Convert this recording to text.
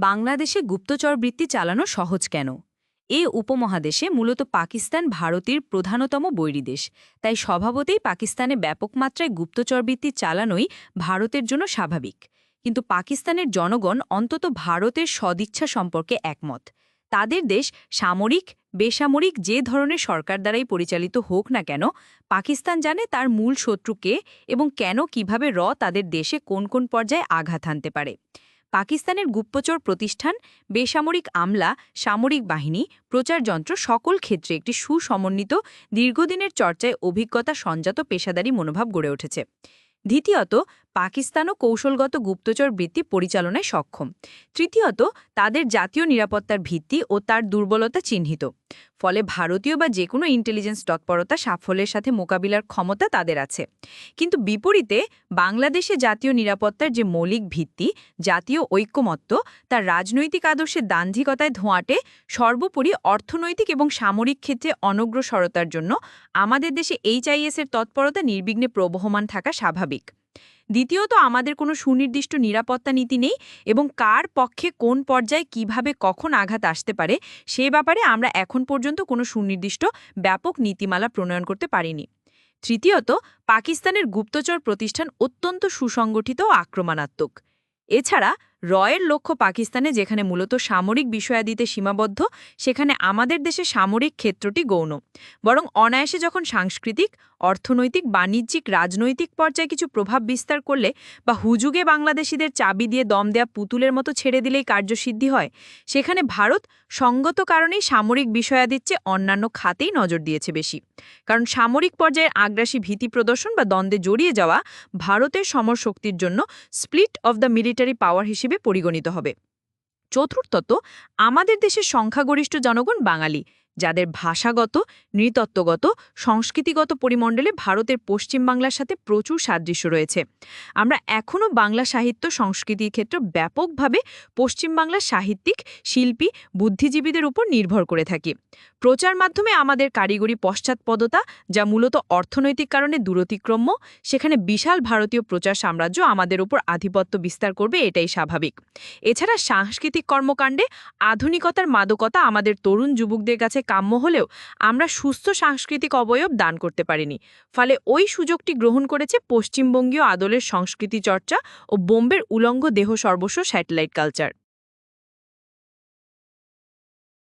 বাংলাদেশে গুপ্তচর বৃত্তি চালানো সহজ কেন? এ উপমহাদেশে মূলত পাকিস্তান ভারতের প্রধানতম বৈরী দেশ। তাই স্বভাবতেই পাকিস্তানে ব্যাপক মাত্রায় গুপ্তচর বৃত্তি চালানোই ভারতের জন্য স্বাভাবিক। কিন্তু পাকিস্তানের জনগণ অন্তত ভারতের সদিচ্ছা সম্পর্কে একমত। তাদের দেশ সামরিক, বেসামরিক যে ধরনের সরকার দ্বারাই পরিচালিত হোক না কেন, পাকিস্তান জানে তার মূল শত্রু কে এবং কেন কীভাবে র তাদের দেশে কোন কোন পর্যায়ে আঘাত হানতে পারে। পাকিস্তানের গুপ্তচর প্রতিষ্ঠান বেসামরিক আমলা, সামরিক বাহিনী, প্রচারযন্ত্র সকল ক্ষেত্রে একটি সুসমন্বিত, দীর্ঘদিনের চর্চায় অভিজ্ঞতা সঞ্জাত পেশাদারী মনোভাব গড়ে উঠেছে। দ্বিতীয়ত পাকিস্তানও কৌশলগত গুপ্তচর বৃত্তি পরিচালনায় সক্ষম। তৃতীয়ত, তাদের জাতীয় নিরাপত্তার ভিত্তি ও তার দুর্বলতা চিহ্নিত। ফলে ভারতীয় বা যে কোনো ইন্টেলিজেন্স তৎপরতা, সাফল্যের সাথে মোকাবিলার ক্ষমতা তাদের আছে। কিন্তু বিপরীতে, বাংলাদেশে জাতীয় নিরাপত্তার যে মৌলিক ভিত্তি, জাতীয় ঐক্যমত্য, তার রাজনৈতিক আদর্শের দান্ধিকতায় ধোঁয়াটে সর্বোপরি অর্থনৈতিক এবং সামরিক ক্ষেত্রে অনগ্রসরতার জন্য আমাদের দেশে এইচআইএসের তৎপরতা নির্বিঘ্নে প্রবহমান থাকা স্বাভাবিক। দ্বিতীয়ত, আমাদের কোনো সুনির্দিষ্ট নিরাপত্তা নীতি নেই এবং কার পক্ষে কোন পর্যায়ে কীভাবে কখন আঘাত আসতে পারে, সে ব্যাপারে আমরা এখন পর্যন্ত কোনো সুনির্দিষ্ট ব্যাপক নীতিমালা প্রণয়ন করতে পারিনি। তৃতীয়ত, পাকিস্তানের গুপ্তচর প্রতিষ্ঠান অত্যন্ত সুসংগঠিত ও আক্রমণাত্মক। এছাড়া রয়ের লক্ষ্য পাকিস্তানে, যেখানে মূলত সামরিক বিষয়াদিতে সীমাবদ্ধ, সেখানে আমাদের দেশে সামরিক ক্ষেত্রটি গৌণ। বরং অনায়াসে যখন সাংস্কৃতিক, অর্থনৈতিক, বাণিজ্যিক, রাজনৈতিক পর্যায়ে কিছু প্রভাব বিস্তার করলে বা হুজুগে বাংলাদেশিদের চাবি দিয়ে দম দেয়া পুতুলের মতো ছেড়ে দিলেই কার্যসিদ্ধি হয়, সেখানে ভারত সঙ্গত কারণেই সামরিক বিষয়াদির চেয়ে অন্যান্য খাতেই নজর দিয়েছে বেশি। কারণ সামরিক পর্যায়ের আগ্রাসী ভীতি প্রদর্শন বা দ্বন্দ্বে জড়িয়ে যাওয়া ভারতের সমর শক্তির জন্য split of the military power হিসেবে পরিগণিত হবে। চতুর্থত আমাদের দেশের সংখ্যাগরিষ্ঠ জনগণ বাঙালি। যাদের ভাষাগত, নৃতত্ত্বগত, সংস্কৃতিগত পরিমণ্ডলে ভারতের পশ্চিমবাংলার সাথে প্রচুর সাদৃশ্য রয়েছে। আমরা এখনও বাংলা সাহিত্য সংস্কৃতির ক্ষেত্র ব্যাপকভাবে পশ্চিমবাংলার সাহিত্যিক, শিল্পী, বুদ্ধিজীবীদের উপর নির্ভর করে থাকি। প্রচার মাধ্যমে আমাদের কারিগরি পশ্চাৎপদতা, যা মূলত অর্থনৈতিক কারণে দূরতিক্রম্য, সেখানে বিশাল ভারতীয় প্রচার সাম্রাজ্য আমাদের উপর আধিপত্য বিস্তার করবে এটাই স্বাভাবিক। এছাড়া সাংস্কৃতিক কর্মকাণ্ডে আধুনিকতার মাদকতা আমাদের তরুণ যুবকদের কাছে কাম্য হলেও আমরা সুস্থ সাংস্কৃতিক অবয়ব দান করতে পারিনি। ফলে ওই সুযোগটি গ্রহণ করেছে পশ্চিমবঙ্গীয় আদলের সংস্কৃতি চর্চা ও বোম্বের উলঙ্গ দেহ সর্বস্ব স্যাটেলাইট কালচার।